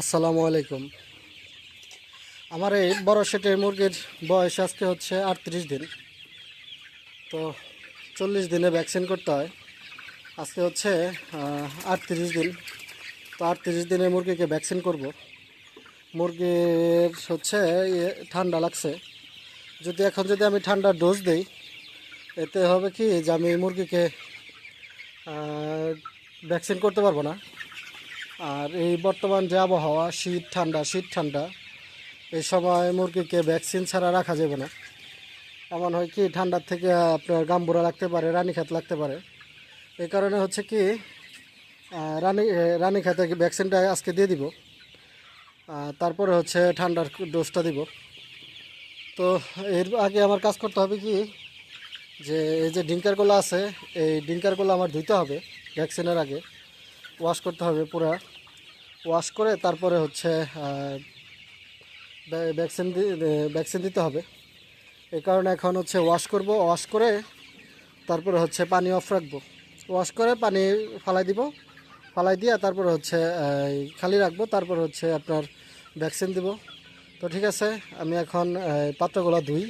আসসালামু আলাইকুম। আমার এই বড় সেটের মুরগির বয়স আজকে হচ্ছে আটত্রিশ দিন। তো চল্লিশ দিনে ভ্যাকসিন করতে হয়। আজকে হচ্ছে আটত্রিশ দিন। তো আটত্রিশ দিনে মুরগিকে ভ্যাকসিন করব। মুরগির হচ্ছে ঠান্ডা লাগছে। যদি এখন যদি আমি ঠান্ডার ডোজ দেই, এতে হবে কি যে আমি মুরগিকে ভ্যাকসিন করতে পারব না। আর এই বর্তমান যে আবহাওয়া শীত ঠান্ডা শীত ঠান্ডা এই সময় মুরগিকে ভ্যাকসিন ছাড়া রাখা যাবে না। এমন হয় কি ঠান্ডার থেকে আপনার গাম্বুরা লাগতে পারে রানীক্ষেত লাগতে পারে। এই কারণে হচ্ছে কি রানী এ, রানীক্ষেতে ভ্যাকসিনটা আজকে দিয়ে দিব। তারপরে হচ্ছে ঠান্ডার ডোজটা দিব। তো এর আগে আমার কাজ করতে হবে কি যে এই যে ডিঙ্কারগুলো আছে এই ডিঙ্কারগুলো আমার ধুইতে হবে ভ্যাকসিনের আগে। ওয়াশ করতে হবে পুরা। ওয়াশ করে তারপরে হচ্ছে ভ্যাকসিন ভ্যাকসিন দিতে হবে। এই কারণে এখন হচ্ছে ওয়াশ করব ওয়াশ করে তারপরে হচ্ছে পানি অফ রাখব। ওয়াশ করে পানি ফালাই দিব, ফালাই দিয়ে তারপরে হচ্ছে খালি রাখব, তারপর হচ্ছে আপনার ভ্যাকসিন দিব। তো ঠিক আছে, আমি এখন পাত্রগুলো ধুই।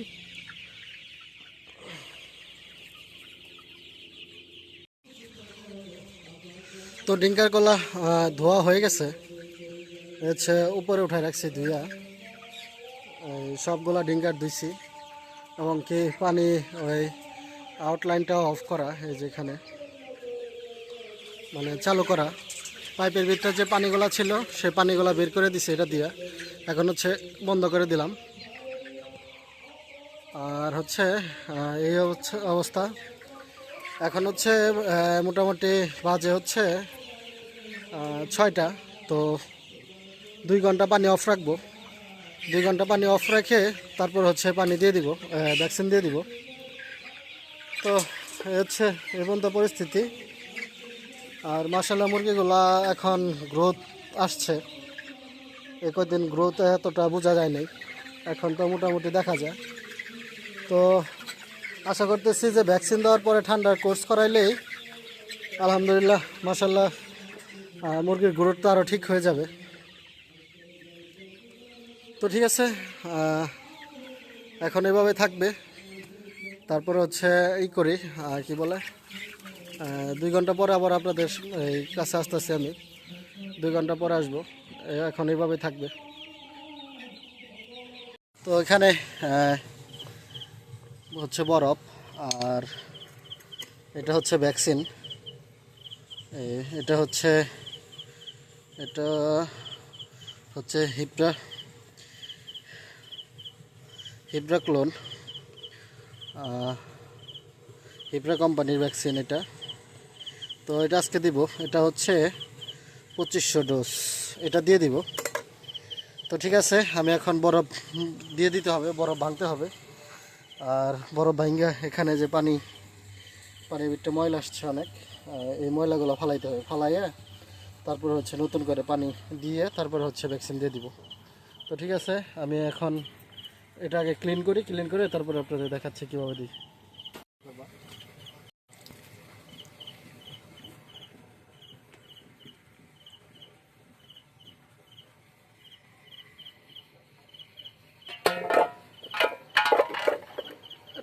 তো ডিঙ্কার কলা ধোয়া হয়ে গেছে। হচ্ছে উপরে উঠায় রাখছি ধুইয়া। সবগুলা ডিঙ্কার ধুইছি। এবং কি পানি ওই আউটলাইনটাও অফ করা, এই যেখানে মানে চালু করা। পাইপের ভিতরে যে পানিগুলা ছিল সেই পানিগুলা বের করে দিছি এটা দিয়া। এখন হচ্ছে বন্ধ করে দিলাম। আর হচ্ছে এই অবস্থা এখন হচ্ছে মোটামুটি বাজে হচ্ছে ছয়টা। তো দুই ঘণ্টা পানি অফ রাখব। দুই ঘণ্টা পানি অফ রেখে তারপর হচ্ছে পানি দিয়ে দিব ভ্যাকসিন দিয়ে দিব। তো হচ্ছে এই পর্যন্ত পরিস্থিতি। আর মাসাল্লাহ মুরগিগুলা এখন গ্রোথ আসছে। এ কদিন গ্রোথ এতটা বোঝা যায় নাই। এখন তো মোটামুটি দেখা যায়। তো আশা করতেছি যে ভ্যাকসিন দেওয়ার পরে ঠান্ডার কোর্স করাইলেই আলহামদুলিল্লাহ মাসাল্লাহ মুরগির গুরুত্ব আরও ঠিক হয়ে যাবে। তো ঠিক আছে এখন এভাবে থাকবে। তারপরে হচ্ছে এই করি কি বলে দুই ঘণ্টা পরে আবার আপনাদের এই কাছে আসতেছি আমি। দুই ঘণ্টা পরে আসব এখন এইভাবে থাকবে। তো এখানে হচ্ছে বরফ, আর এটা হচ্ছে ভ্যাকসিন। এটা হচ্ছে এটা হচ্ছে হিপটা হিপরা ক্লোন হিপরা কোম্পানির ভ্যাকসিন এটা। তো এটা আজকে দিব, এটা হচ্ছে পঁচিশশো ডোজ, এটা দিয়ে দিব। তো ঠিক আছে, আমি এখন বরফ দিয়ে দিতে হবে, বরফ ভাঙতে হবে। আর বরফ ভাঙ্গা এখানে যে পানি, পানির ভিতরে ময়লা আসছে অনেক। এই ময়লাগুলো ফালাইতে হবে। ফালাইয়ে তারপর হচ্ছে নতুন করে পানি দিয়ে তারপর হচ্ছে ভ্যাকসিন দিয়ে দিব। তো ঠিক আছে, আমি এখন এটা আগে ক্লিন করি ক্লিন করে তারপরে আপনাদের দেখাচ্ছি কীভাবে দিই।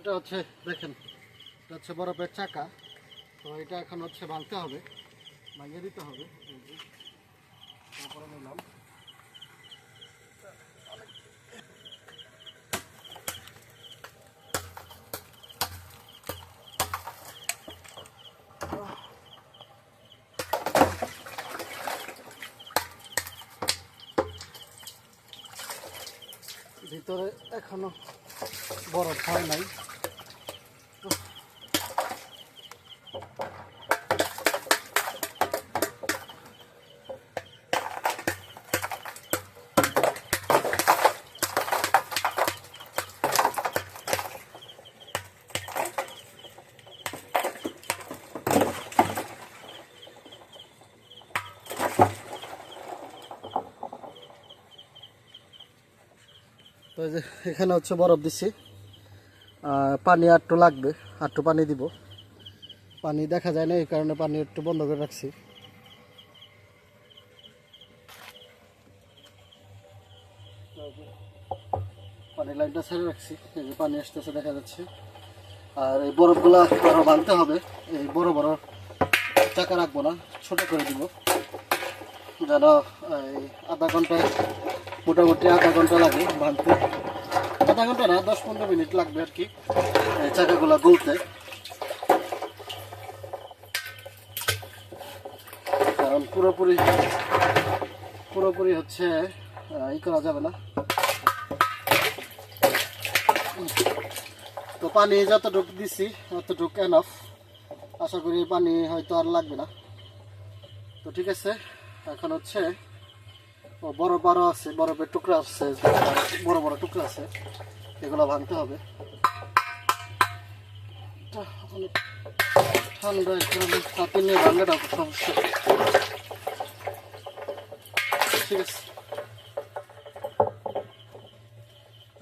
এটা হচ্ছে, দেখেন, এটা হচ্ছে বরফের চাকা। তো এটা এখন হচ্ছে ভাঙতে হবে, ভাঙিয়ে দিতে হবে। তারপরে নিলাম। ভিতরে এখনও বরফ হয় নাই। তো যে এখানে হচ্ছে বরফ দিচ্ছি। পানি আটটু লাগবে আটটু পানি দিব। পানি দেখা যায় না, এই কারণে পানি একটু বন্ধ করে রাখছি। পানি লাইনটা ছেড়ে রাখছি, এই যে পানি আসতেছে, দেখা যাচ্ছে। আর এই বরফগুলা আরও ভাঙতে হবে, এই বড় বড় চাকা রাখব না, ছোট করে দিব। যেন এই আধা ঘন্টায় মোটামুটি আধা ঘণ্টা লাগে ভাঙতে। আধা ঘণ্টা না, দশ পনেরো মিনিট লাগবে আর কি চাকাগুলা গলতে। কারণ পুরোপুরি পুরোপুরি হচ্ছে ই করা যাবে না। তো পানি যতটুক দিছি ততটুক এনাফ আশা করি পানি হয়তো আর লাগবে না। তো ঠিক আছে, এখন হচ্ছে বড় বড় আছে বরফের টুকরা আছে, বড় বড় টুকরা আছে, এগুলো ভাঙতে হবে। ঠান্ডা নিয়ে ঠিক আছে।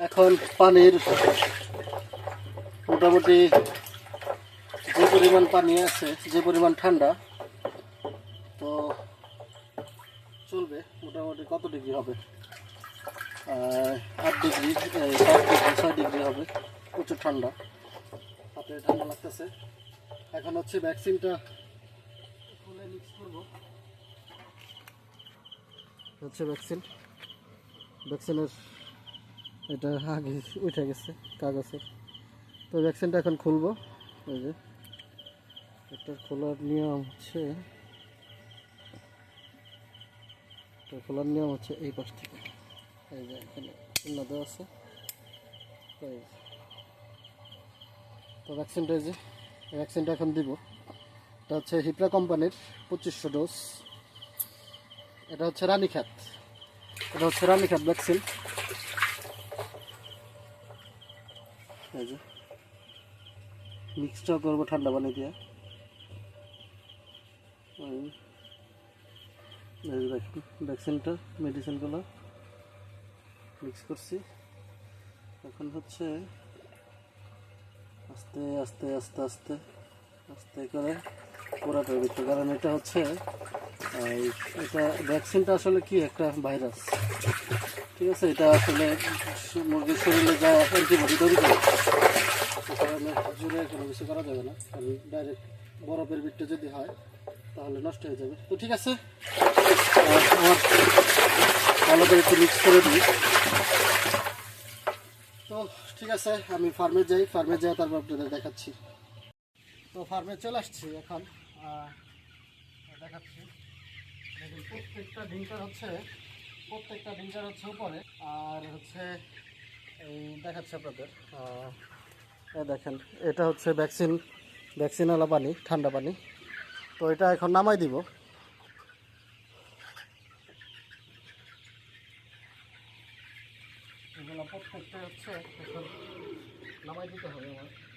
এখন পানির মোটামুটি যে পরিমাণ পানি আছে, যে পরিমাণ ঠান্ডা, তো চলবে, মোটামুটি কত ডিগ্রি হবে? আট ডিগ্রি সাত ডিগ্রি ছয় ডিগ্রি হবে, প্রচুর ঠান্ডা। হাতে ঠান্ডা লাগতেছে। এখন হচ্ছে ভ্যাকসিনটা খুলে মিক্স করব। হচ্ছে ভ্যাকসিন ভ্যাকসিনের এটা আগে উঠে গেছে কাগজের তো ভ্যাকসিনটা এখন খুলবো। এই যে এটা খোলার নিয়ম হচ্ছে খোলার নিয়ম হচ্ছে এই পাশ থেকে। এই যে এখানে দেওয়া আছে। তো ভ্যাকসিনটা এই যে ভ্যাকসিনটা এখন দিব। এটা হচ্ছে হিপ্রা কোম্পানির পঁচিশশো ডোজ এটা হচ্ছে রানীখাত এটা হচ্ছে রানীখাত ভ্যাকসিন এই যে। মিক্সটা করব ঠান্ডা পানি দিয়ে। ভ্যাকসিনটা মেডিসিনগুলো মিক্স করছি। এখন হচ্ছে আস্তে আস্তে আস্তে আস্তে আস্তে করে পুরাটা দিতে কারণ এটা হচ্ছে এটা ভ্যাকসিনটা আসলে কি একটা ভাইরাস ঠিক আছে? এটা আসলে মুরগির শরীরে যা অ্যান্টিবডি তৈরি করে কারণে জুড়ে কোনো কিছু করা যাবে না। কারণ ডাইরেক্ট বরফের বিটটা যদি হয় তাহলে নষ্ট হয়ে যাবে। তো ঠিক আছে আমার ভালো করে একটু মিক্স করে দিই। তো ঠিক আছে, আমি ফার্মে যাই ফার্মে যাই, তারপর আপনাদের দেখাচ্ছি। তো ফার্মে চলে আসছি এখন দেখাচ্ছি। দেখুন, প্রত্যেকটা ডিঙ্কার হচ্ছে, প্রত্যেকটা ডিঙ্কার হচ্ছে উপরে। আর হচ্ছে, এই দেখাচ্ছে আপনাদের দেখেন, এটা হচ্ছে ভ্যাকসিন, ভ্যাকসিনওয়ালা পানি, ঠান্ডা পানি। তো এটা এখন নামাই দিব। প্রত্যেকটা হচ্ছে এখন নামাই দিতে হবে আমার।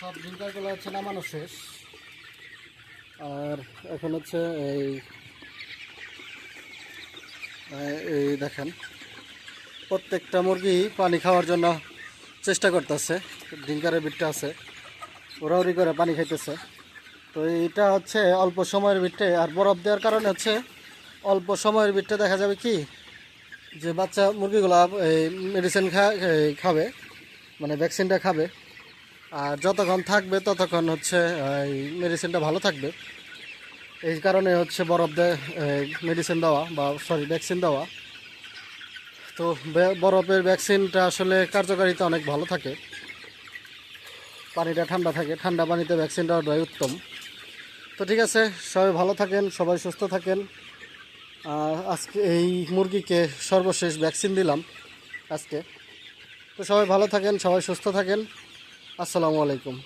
সব ডিঙ্কারগুলো হচ্ছে নামানো শেষ। আর এখন হচ্ছে এই, এই- দেখেন, প্রত্যেকটা মুরগি পানি খাওয়ার জন্য চেষ্টা করতেছে। ডিঙ্কারের বিটটা আছে ওরা ওরাউরি করে পানি খাইতেছে। তো এইটা হচ্ছে অল্প সময়ের বিটে আর বরফ দেওয়ার কারণে হচ্ছে অল্প সময়ের বিটে দেখা যাবে কি, যে বাচ্চা মুরগিগুলো এই মেডিসিন খা খাবে মানে ভ্যাকসিনটা খাবে। আর যতক্ষণ থাকবে, ততক্ষণ হচ্ছে এই মেডিসিনটা ভালো থাকবে। এই কারণে হচ্ছে বরফ দেয় মেডিসিন দেওয়া বা সরি ভ্যাকসিন দেওয়া। তো বরফের ভ্যাকসিনটা আসলে কার্যকারিতা অনেক ভালো থাকে। পানিটা ঠান্ডা থাকে। ঠান্ডা পানিতে ভ্যাকসিনটা দেওয়াই উত্তম। তো ঠিক আছে, সবাই ভালো থাকেন, সবাই সুস্থ থাকেন। আজকে এই মুরগিকে সর্বশেষ ভ্যাকসিন দিলাম, আজকে। তো সবাই ভালো থাকেন, সবাই সুস্থ থাকেন। আসসালামু আলাইকুম।